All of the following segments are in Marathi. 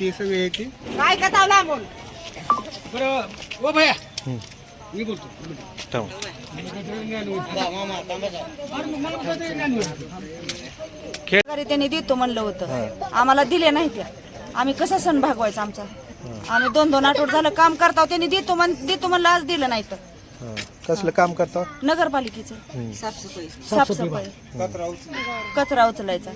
ती सगळी आहे ती काय कथा लांबून बरं ओ भया. मी बोलतो. घरी त्यांनी देतो म्हणलं होतं. आम्हाला दिले नाही त्या. आम्ही कसं सण भागवायचा आमचा? आम्ही दोन दोन आठवड झालं काम करता त्यांनी देतो म्हण देतो म्हणलं आज दिलं नाही तर. कसलं काम करता नगरपालिकेचं. साफसफाई. साफसफाई कचरा उचलायचा.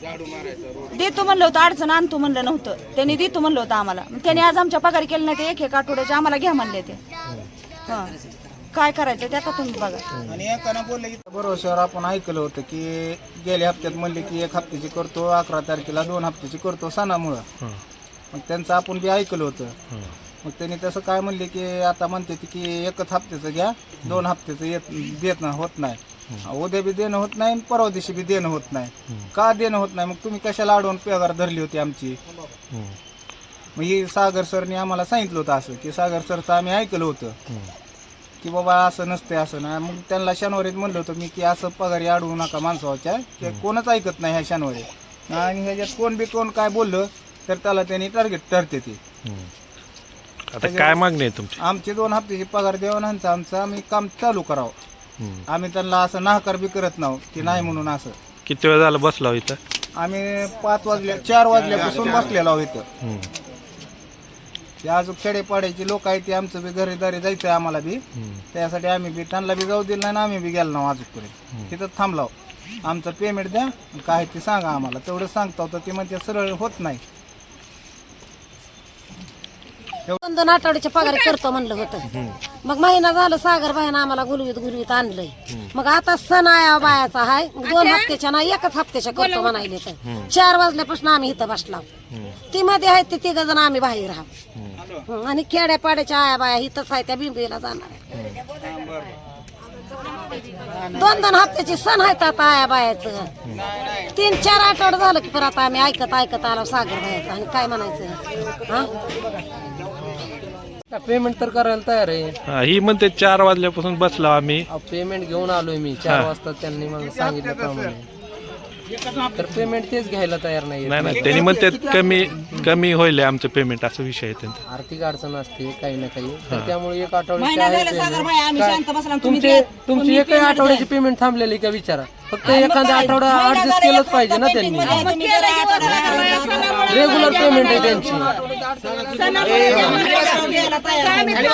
देतो म्हणलं होतं अडचण आणतो म्हणलं नव्हतं. त्यांनी देतो म्हणलं होतं आम्हाला. मग त्यांनी आज आमच्या पगारी केलं नाही ते एक एक आठवड्याचे आम्हाला घ्या म्हणले ते. हा. काय करायचं ते आता तुम्ही बघा. आणि एकानं बोललं की बरोबर आपण ऐकलं होतं की गेल्या हप्त्यात म्हणले की एक हप्त्याची करतो अकरा तारखेला दोन हप्त्याची करतो सणामुळं. मग त्यांचं आपण बी ऐकलं होतं. मग त्यांनी तसं काय म्हणले की आता म्हणते ते की एकच हप्त्याचं घ्या दोन हप्त्याचं येत देत ना होत नाही. उद्या बी देणं होत नाही आणि परवा दिवशी बी देणं होत नाही. का देणं होत नाही? मग तुम्ही कशाला अडवून पगार धरली होती आमची? मग ही सागर सरने आम्हाला सांगितलं होतं असं की सागर सरचं आम्ही ऐकलं होतं. की बाबा असं नसते असं नाही. मग त्यांना शनिवारीत म्हणलं होतं मी की असं पगारी अडवू नका माणसाच्या. की कोणच ऐकत नाही ह्या शनिवारी. आणि ह्याच्यात कोण बी कोण काय बोललं तर त्याला त्यांनी टार्गेट ठरते ती. आता काय मागणी आहे तुमची? आमचे दोन हप्त्याची पगार देऊन आमचं आमचं आम्ही काम चालू करावं. आम्ही त्यांना असं नाकार बी करत नाहो की नाही म्हणून असं. किती वेळ झाला बसला हो इथं? आम्ही पाच वाजल्या चार वाजल्यापासून बसलेलो आहोत इथं. ते अजून खेडेपाड्याची लोक आहेत ते आमचं बी घरी दारी जायचंय आम्हाला बी. त्यासाठी आम्ही बी त्यांना बी जाऊ दिलं नाही आणि आम्ही बी गेलो ना अजूनपर्यंत तिथं थांबलो आमचं पेमेंट द्या काय ते सांगा आम्हाला. तेवढं सांगता होतं ते म्हणजे सरळ होत नाही. दोन दोन आठवड्याचे पगार करतो म्हणलं होतं. मग महिना झालं सागर बाईनं आम्हाला गुलवीत गुलवीत आणलंय. मग आता सण आहे बायाचा हाय. दोन हप्त्याच्या नाही एकच हप्त्याच्या करतो म्हणायले तर. चार वाजल्यापासून आम्ही इथं बसला. ती मध्ये आहेत ते तिघ जण आम्ही बाहेर आहोत. आणि खेड्या पाड्याच्या आया बाया इथंच आहे त्या बिंबीला जाणार आहे. दोन दोन हप्त्याची सण आहेत आता आया बायाचं. तीन चार आठवड झालं की परत आम्ही ऐकत ऐकत आलो सागर बायाचं आणि काय म्हणायचं? हा? पेमेंट तर करायला तयार आहे हा, ही म्हणते चार वाजल्यापासून बसला आम्ही पेमेंट घेऊन आलोय मी चार वाजता त्यांनी मग सांगितलं प्रमाणे तर पेमेंट तेच घ्यायला तयार नाही नाही नाही त्यांनी म्हणते कमी कमी होईल आमचं पेमेंट असा विषय आहे त्यांचा आर्थिक अडचण असते काही ना काही तर त्यामुळे एक आठवड्याची आहे payment. काय? तुमचे. तुमची एकही payment आठवड्याची पेमेंट थांबलेली का विचारा फक्त एखादा आठवडा ऍडजस्ट केलंच पाहिजे ना त्यांनी रेग्युलर पेमेंट आहे त्यांची सणामुळे आम्ही द्यायला तयार नाही.